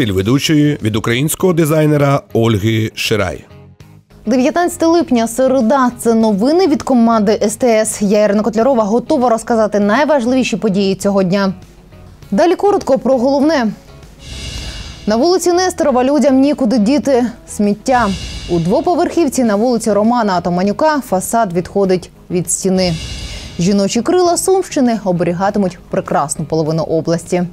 Стиль ведучої від українського дизайнера Ольги Ширай. 19 липня, середа. Це новини від команди СТС. Я Ірина Котлярова готова розказати найважливіші події цього дня. Далі коротко про головне. На вулиці Несторова людям нікуди діти сміття. У двоповерхівці на вулиці Романа Атаманюка фасад відходить від стіни. Жіночі крила Сумщини оберігатимуть прекрасну половину області.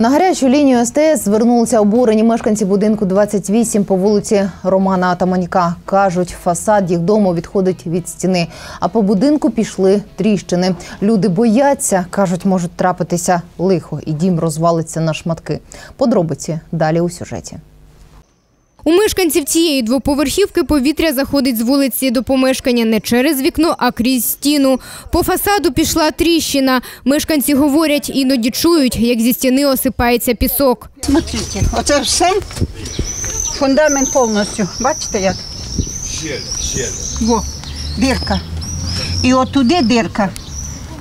На гарячу лінію СТС звернулися обурені мешканці будинку 28 по вулиці Романа Атаманька. Кажуть, фасад їх дому відходить від стіни, а по будинку пішли тріщини. Люди бояться, кажуть, можуть трапитися лихо, і дім розвалиться на шматки. Подробиці далі у сюжеті. У мешканців цієї двоповерхівки повітря заходить з вулиці до помешкання не через вікно, а крізь стіну. По фасаду пішла тріщина. Мешканці говорять, іноді чують, як зі стіни осипається пісок. Смотрите, оце все фундамент повністю. Бачите як? Во, дирка. І отуди дирка.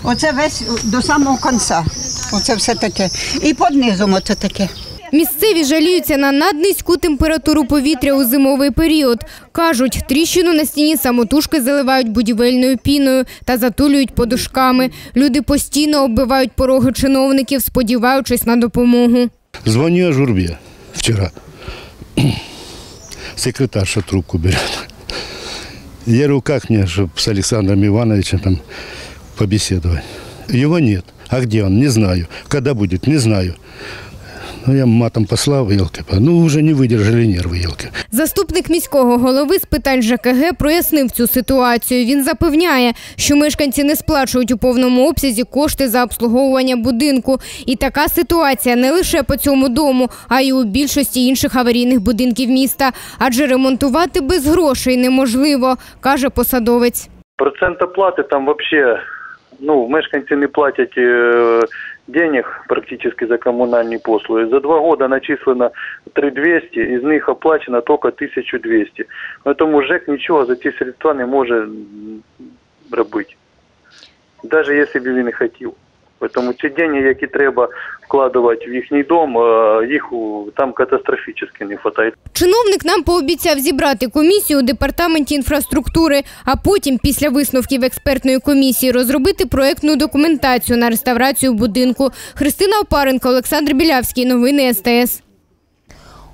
Оце весь до самого кінця. Оце все таке. І під низом оце таке. Місцеві жаліються на наднизьку температуру повітря у зимовий період. Кажуть, тріщину на стіні самотужки заливають будівельною піною та затулюють подушками. Люди постійно оббивають пороги чиновників, сподіваючись на допомогу. Звоню Журбе вчера. Секретарша трубку берет. Я говорю, как мне, чтобы с Александром Ивановичем там побеседовать? Его нет. А где он? Не знаю. Когда будет? Не знаю. Ну, я матом послав, елки. Ну, вже не видержали нерви, елки. Заступник міського голови з питань ЖКГ прояснив цю ситуацію. Він запевняє, що мешканці не сплачують у повному обсязі кошти за обслуговування будинку. І така ситуація не лише по цьому дому, а й у більшості інших аварійних будинків міста. Адже ремонтувати без грошей неможливо, каже посадовець. Процент оплати там вообще, ну, мешканці не платять е, денег практически за коммунальные послуги. За два года начислено 3200, из них оплачено только 1200. Поэтому ЖЕК ничего за ці средства не може м, робити. Навіть якщо б він і хотів. Тому ці гроші, які треба вкладувати в їхній дом, е, їх там катастрофічно не вистачає. Чиновник нам пообіцяв зібрати комісію у департаменті інфраструктури, а потім, після висновків експертної комісії, розробити проектну документацію на реставрацію будинку. Христина Опаренко, Олександр Білявський. Новини СТС.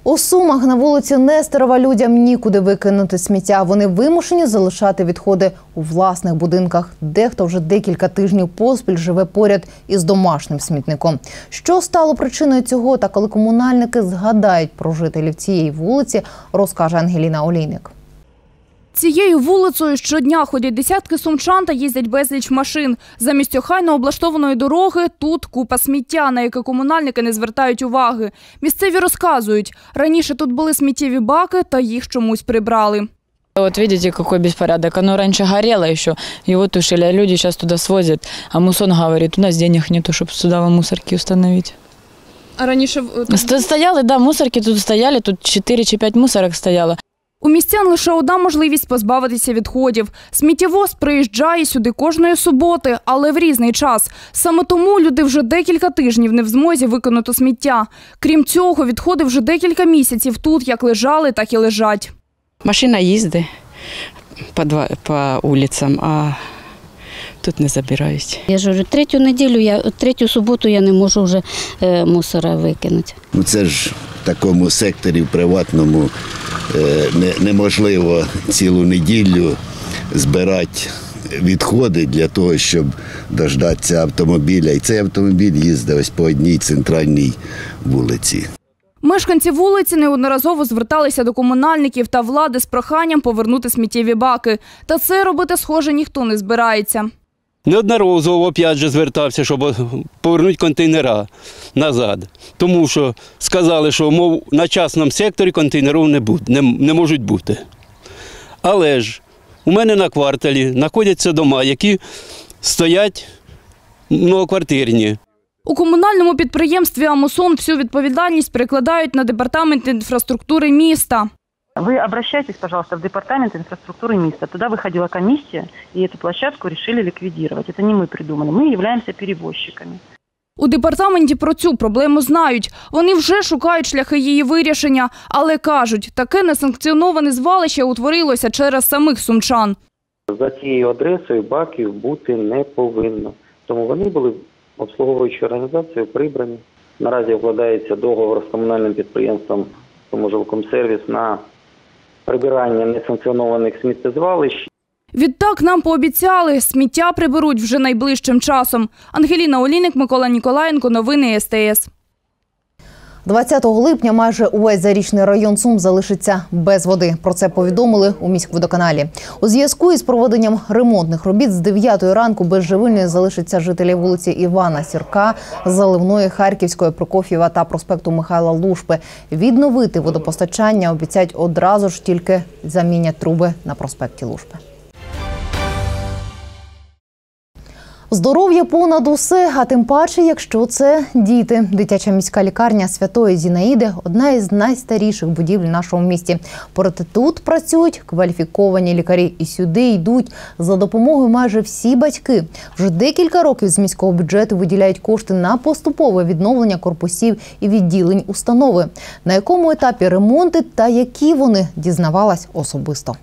У Сумах на вулиці Нестерова людям нікуди викинути сміття. Вони вимушені залишати відходи у власних будинках. Дехто вже декілька тижнів поспіль живе поряд із домашнім смітником. Що стало причиною цього, та коли комунальники згадають про жителів цієї вулиці, розкаже Ангеліна Олійник. Цією вулицею щодня ходять десятки сумчан та їздять безліч машин. Замість охайно облаштованої дороги тут купа сміття, на яке комунальники не звертають уваги. Місцеві розказують, раніше тут були сміттєві баки, та їх чомусь прибрали. Вот видите, какой беспорядок. Оно раньше горело еще, его тушили, а люди сейчас туда свозят. А Мусон говорит, у нас денег нету, чтобы сюда мусорки установить. А раніше Ст- Стояли, да, мусорки тут стояли, тут 4 чи 5 мусорок стояло. У містян лише одна можливість позбавитися відходів. Сміттєвоз приїжджає сюди кожної суботи, але в різний час. Саме тому люди вже декілька тижнів не в змозі виконати сміття. Крім цього, відходи вже декілька місяців тут як лежали, так і лежать. Машина їздить по, два, по вулицям, а тут не забирають. Я ж говорю, третю неділю, я, третю суботу я не можу вже е, мусора викинути. Ну це ж в такому секторі в приватному неможливо цілу неділю збирати відходи для того, щоб дождатися автомобіля. І цей автомобіль їздить ось по одній центральній вулиці. Мешканці вулиці неодноразово зверталися до комунальників та влади з проханням повернути сміттєві баки. Та це робити, схоже, ніхто не збирається. Неодноразово опять же звертався, щоб повернути контейнера назад. Тому що сказали, що мов на частному секторі контейнерів не, не, не можуть бути. Але ж у мене на кварталі знаходяться дома, які стоять многоквартирні. У комунальному підприємстві Амусон всю відповідальність перекладають на департамент інфраструктури міста. Вы обращайтесь, пожалуйста, в департамент инфраструктуры МИСТа. Туда выходила комиссия, и эту площадку решили ликвидировать. Это не мы придумали. Мы являемся перевозчиками. У департаменті про цю проблему знають. Вони вже шукають шляхи її вирішення, але кажуть, таке несанкціоноване звалище утворилося через самих сумчан. За цією адресою баків бути не повинно. Тому вони були обслуговуючою організацією прибрані. Наразі вкладається договор з комунальним підприємством тому жилкомсервіс на прибирання несанкціонованих сміттєзвалищ. Відтак нам пообіцяли, сміття приберуть вже найближчим часом. Ангеліна Олійник, Микола Ніколаєнко, новини СТС. 20 липня майже увесь зарічний район Сум залишиться без води. Про це повідомили у міськводоканалі. У зв'язку із проведенням ремонтних робіт з 9 ранку без живильної залишаться жителі вулиці Івана Сірка, Заливної, Харківської, Прокоф'єва та проспекту Михайла Лушпи. Відновити водопостачання обіцяють одразу ж тільки замінять труби на проспекті Лушпи. Здоров'я понад усе, а тим паче, якщо це діти. Дитяча міська лікарня Святої Зінаїди одна із найстаріших будівель нашому місті. Проте тут працюють кваліфіковані лікарі, і сюди йдуть за допомогою майже всі батьки. Вже декілька років з міського бюджету виділяють кошти на поступове відновлення корпусів і відділень установи. На якому етапі ремонти та які вони дізнавалась особисто.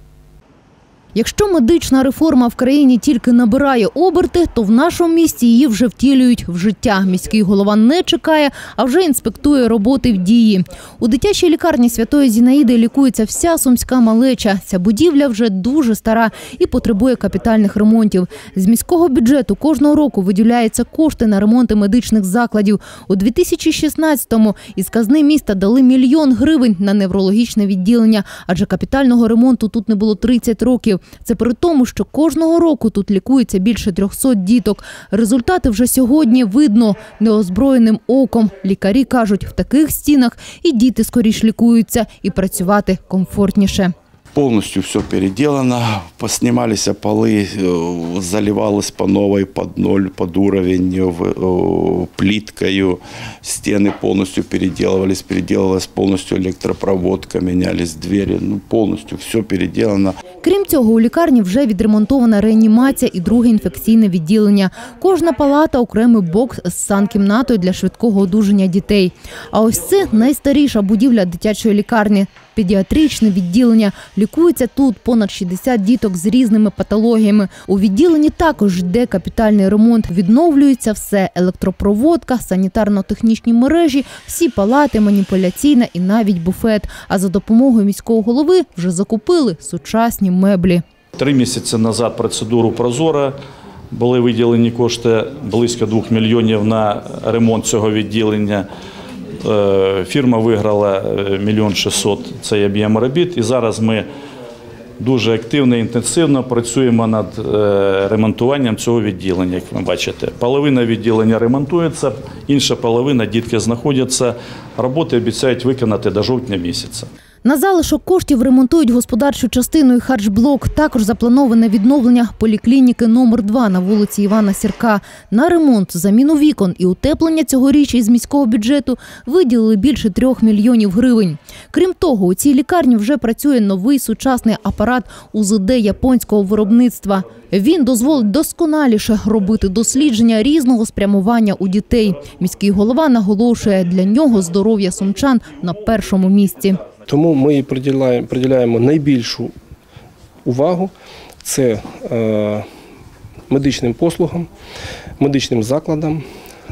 Якщо медична реформа в країні тільки набирає оберти, то в нашому місті її вже втілюють в життя. Міський голова не чекає, а вже інспектує роботи в дії. У дитячій лікарні Святої Зінаїди лікується вся сумська малеча. Ця будівля вже дуже стара і потребує капітальних ремонтів. З міського бюджету кожного року виділяються кошти на ремонти медичних закладів. У 2016-му із казни міста дали мільйон гривень на неврологічне відділення, адже капітального ремонту тут не було 30 років. Це при тому, що кожного року тут лікується більше 300 діток. Результати вже сьогодні видно неозброєним оком. Лікарі кажуть, в таких стінах і діти скоріш лікуються, і працювати комфортніше. Полностью все переделано, поснимались полы, э, заливалось по новой под ноль, под уровень в- э, плиткою, стены полностью переделывались, переделалась полностью электропроводка, менялись двери, ну полностью все переделано. Крім цього, у лікарні вже відремонтована реанімація і друге інфекційне відділення. Кожна палата окремий бокс з санкімнатою для швидкого одужання дітей. А ось це найстаріша будівля дитячої лікарні. Педіатричне відділення лікується тут понад 60 діток з різними патологіями. У відділенні також йде капітальний ремонт. Відновлюється все: електропроводка, санітарно-технічні мережі, всі палати, маніпуляційна і навіть буфет. А за допомогою міського голови вже закупили сучасні меблі. Три місяці назад процедуру Прозора були виділені кошти близько 2 мільйонів на ремонт цього відділення. Е, Фірма виграла е, мільйон 600 цей об'єм робіт. І зараз ми дуже активно і інтенсивно працюємо над е, ремонтуванням цього відділення, як ви бачите. Половина відділення ремонтується, інша половина дітки знаходяться. Роботи обіцяють виконати до жовтня місяця. На залишок коштів ремонтують господарчу частину і харчблок. Також заплановане відновлення поліклініки номер 2 на вулиці Івана Сірка. На ремонт, заміну вікон і утеплення цьогоріч із міського бюджету виділили більше трьох мільйонів гривень. Крім того, у цій лікарні вже працює новий сучасний апарат УЗД японського виробництва. Він дозволить досконаліше робити дослідження різного спрямування у дітей. Міський голова наголошує, для нього здоров'я сумчан на першому місці. Тому ми і приділяємо, приділяємо найбільшу увагу. Це е, медичним послугам, медичним закладам,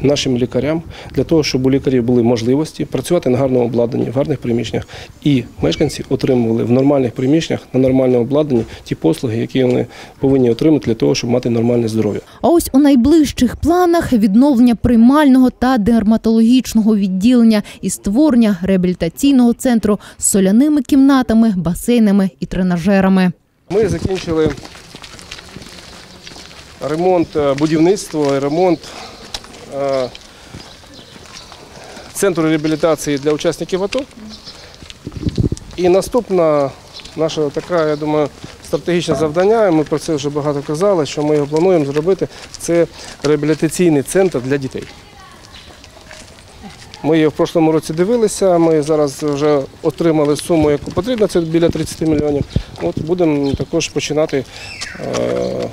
нашим лікарям, для того, щоб у лікарів були можливості працювати на гарному обладнанні, в гарних приміщеннях, і мешканці отримували в нормальних приміщеннях на нормальному обладнанні ті послуги, які вони повинні отримати для того, щоб мати нормальне здоров'я. А ось у найближчих планах відновлення приймального та дерматологічного відділення і створення реабілітаційного центру з соляними кімнатами, басейнами і тренажерами. Ми закінчили ремонт е, будівництва ремонт центру реабілітації для учасників АТО. І наступна наша така, я думаю, стратегічне завдання, ми про це вже багато казали, що ми його плануємо зробити, це реабілітаційний центр для дітей. Ми її в прошлому році дивилися, ми зараз вже отримали суму, яку потрібно, це біля 30 мільйонів. От будемо також починати е,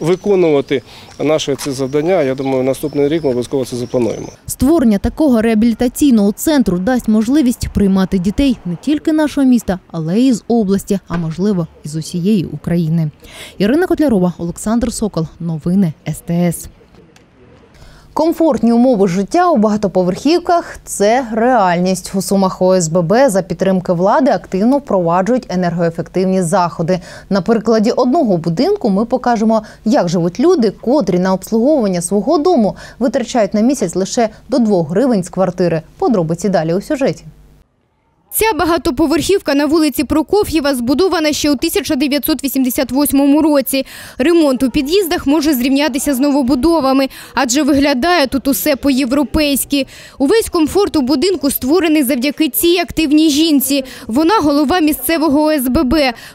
виконувати наше це завдання. Я думаю, наступний рік ми обов'язково це заплануємо. Створення такого реабілітаційного центру дасть можливість приймати дітей не тільки нашого міста, але й з області, а можливо, і з усієї України. Ірина Котлярова, Олександр Сокол. Новини СТС. Комфортні умови життя у багатоповерхівках це реальність. У сумах ОСББ за підтримки влади активно впроваджують енергоефективні заходи. На прикладі одного будинку ми покажемо, як живуть люди, котрі на обслуговування свого дому витрачають на місяць лише до 2 гривень з квартири. Подробиці далі у сюжеті. Ця багатоповерхівка на вулиці Прокоф'єва збудована ще у 1988 році. Ремонт у під'їздах може зрівнятися з новобудовами, адже виглядає тут усе по-європейськи. Увесь комфорт у будинку створений завдяки цій активній жінці. Вона голова місцевого ОСББ.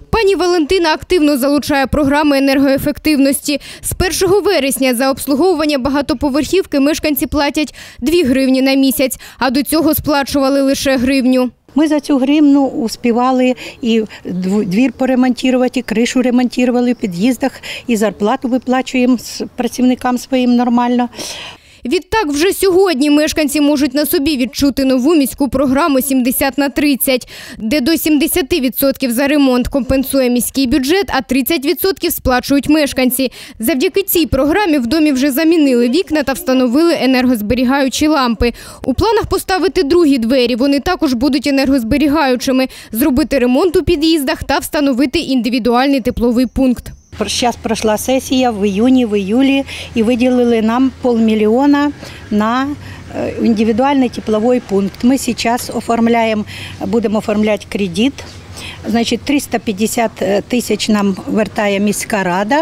Пані Валентина активно залучає програми енергоефективності. З 1 вересня за обслуговування багатоповерхівки мешканці платять 2 гривні на місяць, а до цього сплачували лише гривню. Ми за цю гривну успівали і дв- двір поремонтувати, і кришу ремонтували в під'їздах, і зарплату виплачуємо працівникам своїм нормально. Відтак, вже сьогодні мешканці можуть на собі відчути нову міську програму 70 на 30, де до 70% за ремонт компенсує міський бюджет, а 30% сплачують мешканці. Завдяки цій програмі в домі вже замінили вікна та встановили енергозберігаючі лампи. У планах поставити другі двері. Вони також будуть енергозберігаючими, зробити ремонт у під'їздах та встановити індивідуальний тепловий пункт. Зараз пройшла сесія в іюні, в іюлі і виділили нам полмільйона на е, індивідуальний тепловий пункт. Ми зараз оформляємо, будемо оформляти кредит. Значить, 350 тисяч нам вертає міська рада,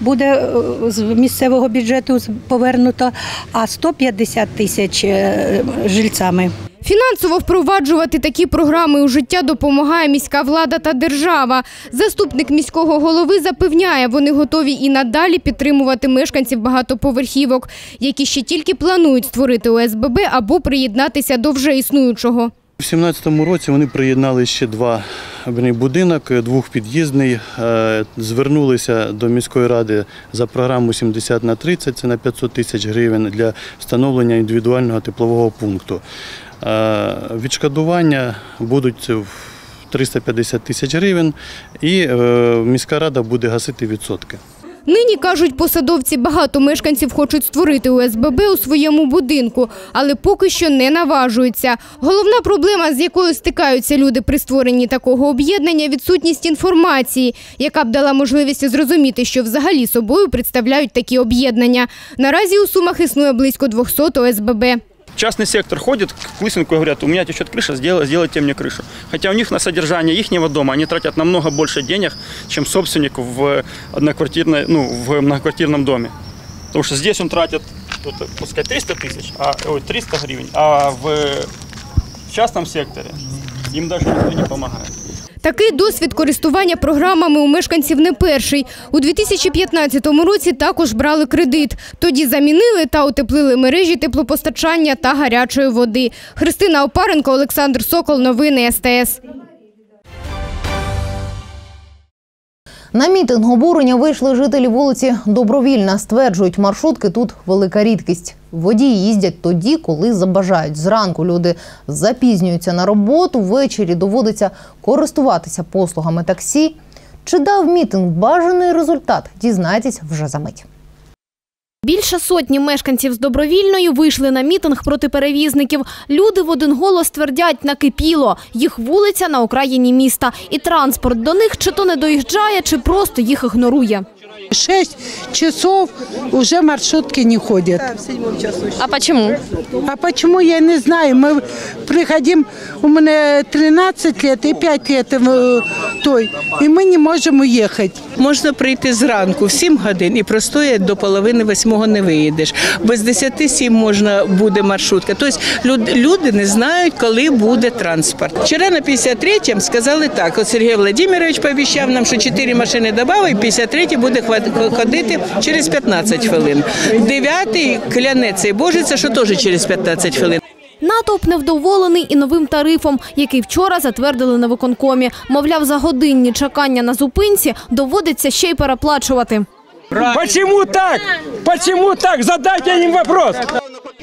буде е, з місцевого бюджету повернуто, а 150 тисяч е, жильцями. Фінансово впроваджувати такі програми у життя допомагає міська влада та держава. Заступник міського голови запевняє, вони готові і надалі підтримувати мешканців багатоповерхівок, які ще тільки планують створити ОСББ або приєднатися до вже існуючого. У 2017 році вони приєднали ще два будинок, двохпід'їзний. Е, Звернулися до міської ради за програму 70 на 30, це на 500 тисяч гривень для встановлення індивідуального теплового пункту. Е, Відшкодування будуть в 350 тисяч гривень і е, міська рада буде гасити відсотки. Нині, кажуть посадовці, багато мешканців хочуть створити ОСББ у своєму будинку, але поки що не наважуються. Головна проблема, з якою стикаються люди при створенні такого об'єднання – відсутність інформації, яка б дала можливість зрозуміти, що взагалі собою представляють такі об'єднання. Наразі у Сумах існує близько 200 ОСББ. Частный сектор ходит к лысенку и говорят, у меня течет крыша, сделай- сделайте мне крышу. Хотя у них на содержание ихнего дома они тратят намного больше денег, чем собственник в, одноквартирной, ну, в многоквартирном доме. Потому что здесь он тратит, тут, пускай 300 тысяч, а, ой, 300 гривен, а в частном секторе им навіть ніхто не допомагає. Такий досвід користування програмами у мешканців не перший. У 2015 році також брали кредит. Тоді замінили та утеплили мережі теплопостачання та гарячої води. Христина Опаренко, Олександр Сокол. Новини СТС. На мітинг обурення вийшли жителі вулиці Добровільна. Стверджують, маршрутки тут велика рідкість. Водії їздять тоді, коли забажають. Зранку люди запізнюються на роботу, ввечері доводиться користуватися послугами таксі. Чи дав мітинг бажаний результат? Дізнайтесь вже за мить. Більше сотні мешканців з добровільною вийшли на мітинг проти перевізників. Люди в один голос твердять накипіло. Їх вулиця на окраїні міста. І транспорт до них чи то не доїжджає, чи просто їх ігнорує. Шесть часов уже маршрутки не ходят. А почему? А почему, я не знаю. Мы приходим, у меня 13 лет и 5 лет э, той, и мы не можем уехать. Можна прийти зранку в 7 годин і простоять до половини восьмого не виїдеш. Без 10 сім можна буде маршрутка. Тобто люд- люди не знають, коли буде транспорт. Вчора на 53-м сказали так. От Сергій Владимирович пообіцяв нам, що 4 машини додав, і 53-й буде ходити через 15 хвилин. 9-й клянеться і божиться, що теж через 15 хвилин. Натовп невдоволений і новим тарифом, який вчора затвердили на виконкомі. Мовляв, за годинні чекання на зупинці доводиться ще й переплачувати. Почему так? Почему так? Задайте им вопрос.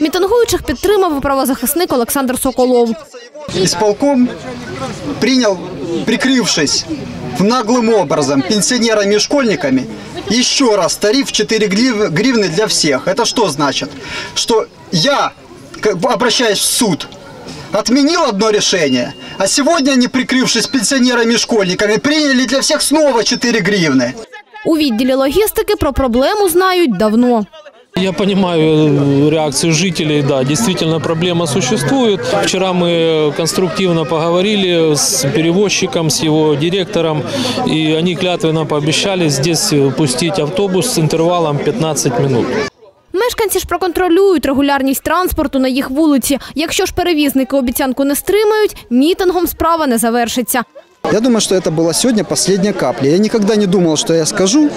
Мітингуючих підтримав і правозахисник Олександр Соколов. Исполком принял, прикрывшись наглым образом пенсионерами и школьниками, еще раз тариф 4 грив- гривны для всех. Это что значит? Что я, как бы обращаясь в суд, отменил одно решение, а сегодня они, прикрывшись пенсионерами и школьниками, приняли для всех снова 4 гривны. У відділі логістики про проблему знають давно. Я понимаю э, реакцию жителей, да, действительно проблема существует. Вчера мы конструктивно поговорили с перевозчиком, с его директором, и они клятвенно пообещали здесь пустить автобус с интервалом 15 минут. Мешканці ж проконтролюють регулярність транспорту на їх вулиці. Якщо ж перевізники обіцянку не стримають, мітингом справа не завершиться. Я думаю, что это была сегодня последняя капля. Я никогда не думал, что я скажу,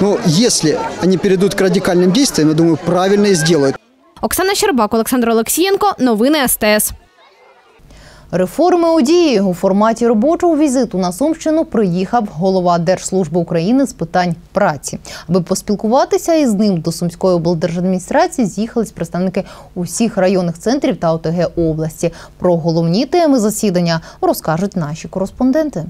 но если они перейдут к радикальным действиям, я думаю, правильно и сделают. Оксана Щербак, Олександр Олексієнко. Новини СТС. Реформи у дії у форматі робочого візиту на Сумщину приїхав голова Держслужби України з питань праці. Аби поспілкуватися із ним до Сумської облдержадміністрації з'їхались представники усіх районних центрів та ОТГ області. Про головні теми засідання розкажуть наші кореспонденти.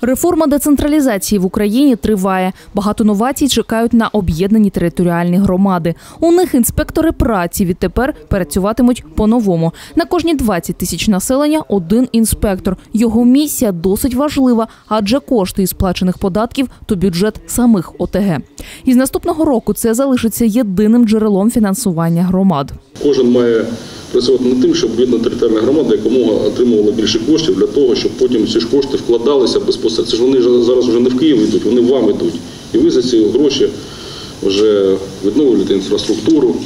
Реформа децентралізації в Україні триває. Багато новацій чекають на об'єднані територіальні громади. У них інспектори праці відтепер працюватимуть по-новому. На кожні 20 тисяч населення один інспектор. Його місія досить важлива, адже кошти із сплачених податків то бюджет самих ОТГ. Із наступного року це залишиться єдиним джерелом фінансування громад. Кожен має працювати над тим, щоб об'єднана територіальна громада якомога отримувала більше коштів для того, щоб потім ці ж кошти вкладалися безпосередньо. Це ж вони зараз вже не в Київ йдуть, вони вам йдуть. І ви за ці гроші вже відновлюєте інфраструктуру,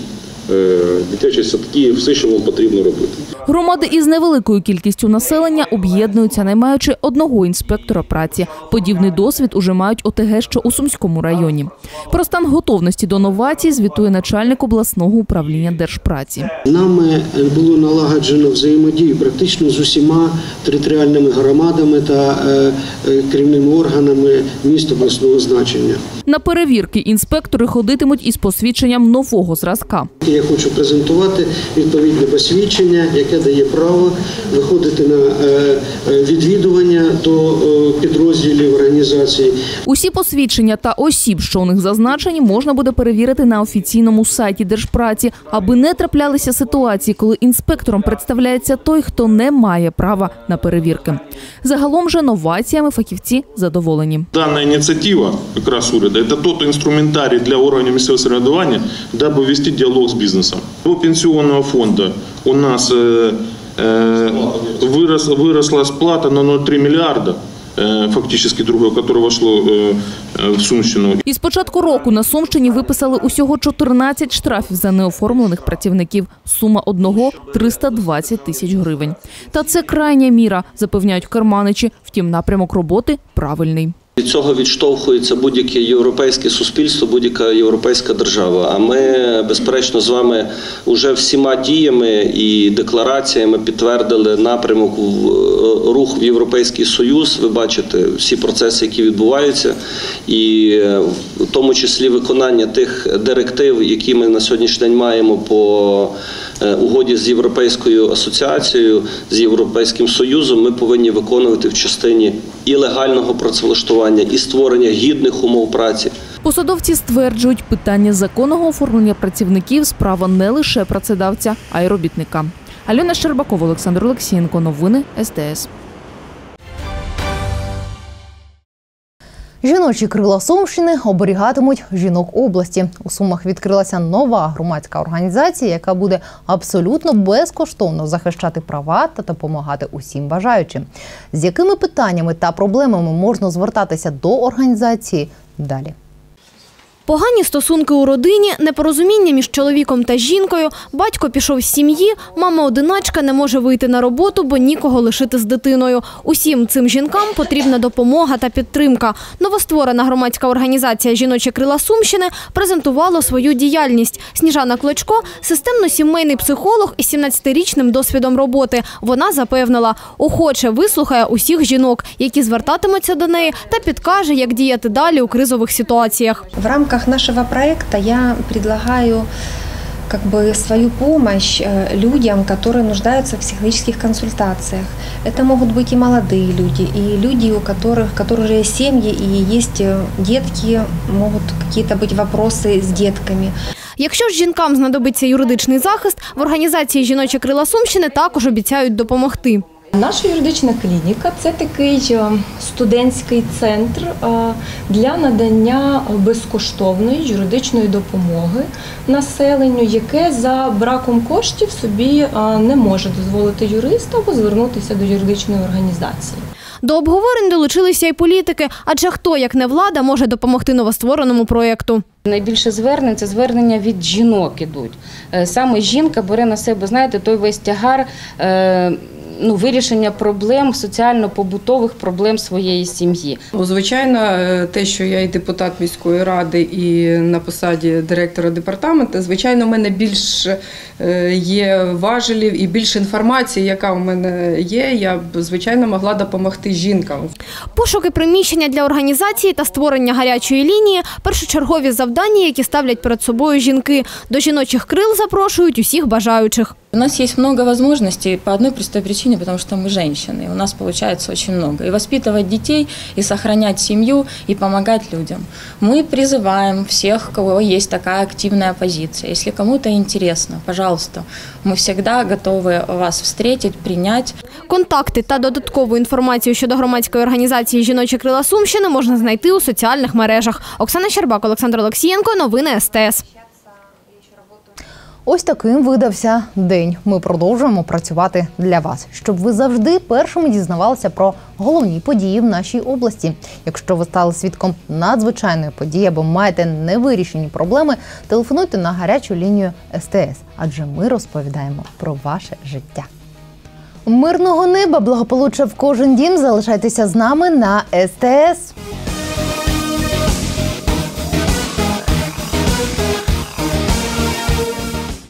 дитячі садки, все, що вам потрібно робити. Громади із невеликою кількістю населення об'єднуються, наймаючи одного інспектора праці. Подібний досвід уже мають ОТГ, що у Сумському районі. Про стан готовності до новацій звітує начальник обласного управління держпраці. Нами було налагоджено взаємодію практично з усіма територіальними громадами та е, е, керівними органами міст обласного значення. На перевірки інспектори ходитимуть із посвідченням нового зразка. Я хочу презентувати відповідне посвідчення, яке дає право виходити на е, е, відвідування до е, підрозділів організації. Усі посвідчення та осіб, що у них зазначені, можна буде перевірити на офіційному сайті Держпраці, аби не траплялися ситуації, коли інспектором представляється той, хто не має права на перевірки. Загалом же новаціями фахівці задоволені. Дана ініціатива якраз уряду це тот інструментарій для органів місцевого самоврядування, даби вести діалог з бізнесом. До пенсіонного фонду у нас е, е, вирос, виросла сплата на 0,3 мільярда, е, фактично другое, которое вошло в Сумщину. Із початку року на Сумщині виписали усього 14 штрафів за неоформлених працівників. Сума одного 320 тисяч гривень. Та це крайня міра, запевняють карманичі. Втім, напрямок роботи правильний. Від цього відштовхується будь-яке європейське суспільство, будь-яка європейська держава. А ми, безперечно, з вами вже всіма діями і деклараціями підтвердили напрямок в е, рух в Європейський Союз. Ви бачите всі процеси, які відбуваються, і е, в тому числі виконання тих директив, які ми на сьогоднішній день маємо по е, угоді з Європейською асоціацією, з Європейським Союзом, ми повинні виконувати в частині і легального працевлаштування, і створення гідних умов праці. Посадовці стверджують, питання законного оформлення працівників справа не лише працедавця, а й робітника. Альона Щербакова, Олександр Олексієнко. Новини СТС. Жіночі крила Сумщини оберігатимуть жінок області. У Сумах відкрилася нова громадська організація, яка буде абсолютно безкоштовно захищати права та допомагати усім бажаючим. З якими питаннями та проблемами можна звертатися до організації далі? Погані стосунки у родині, непорозуміння між чоловіком та жінкою, батько пішов з сім'ї, мама одиначка не може вийти на роботу, бо нікого лишити з дитиною. Усім цим жінкам потрібна допомога та підтримка. Новостворена громадська організація Жіночі крила Сумщини презентувала свою діяльність. Сніжана Клочко системно-сімейний психолог із 17-річним досвідом роботи. Вона запевнила, охоче вислухає усіх жінок, які звертатимуться до неї, та підкаже, як діяти далі у кризових ситуаціях. В рамках нашего проекта я предлагаю как бы свою помощь э, людям, которые нуждаются в психологических консультациях. Это могут быть и молодые люди, и люди, у которых, у которых уже есть семьи и есть э, детки, могут какие-то быть вопросы с детками. Якщо ж жінкам знадобиться юридичний захист, в організації Жіночі крила Сумщини також обіцяють допомогти. Наша юридична клініка це такий е, студентський центр е, для надання безкоштовної юридичної допомоги населенню, яке за браком коштів собі е, не може дозволити юриста або звернутися до юридичної організації. До обговорень долучилися й політики, адже хто, як не влада, може допомогти новоствореному проєкту. Найбільше звернень це звернення від жінок ідуть. Саме жінка бере на себе, знаєте, той весь тягар ну, вирішення проблем, соціально-побутових проблем своєї сім'ї. Ну, Звичайно, е, те, що я і депутат міської ради, і на посаді директора департаменту, звичайно, в мене більш е, є важелів і більше інформації, яка у мене є. Я б звичайно могла допомогти жінкам. Пошуки приміщення для організації та створення гарячої лінії першочергові завдання, які ставлять перед собою жінки. До жіночих крил запрошують усіх бажаючих. У нас есть много возможностей по одной простой причине, потому что мы женщины. и У нас получается очень много. И воспитывать детей, и сохранять семью, и помогать людям. Мы призываем всех, у кого есть такая активная позиция. Если кому-то интересно, пожалуйста, мы всегда готовы вас встретить, принять. Контакти та додаткову інформацію щодо громадської організації Жіночі крила Сумщини можна знайти у соціальних мережах. Оксана Щербак, Олександр Олексієнко. Новини СТС. Ось таким видався день. Ми продовжуємо працювати для вас, щоб ви завжди першими дізнавалися про головні події в нашій області. Якщо ви стали свідком надзвичайної події або маєте невирішені проблеми, телефонуйте на гарячу лінію СТС, адже ми розповідаємо про ваше життя. Мирного неба, благополуччя в кожен дім. Залишайтеся з нами на СТС.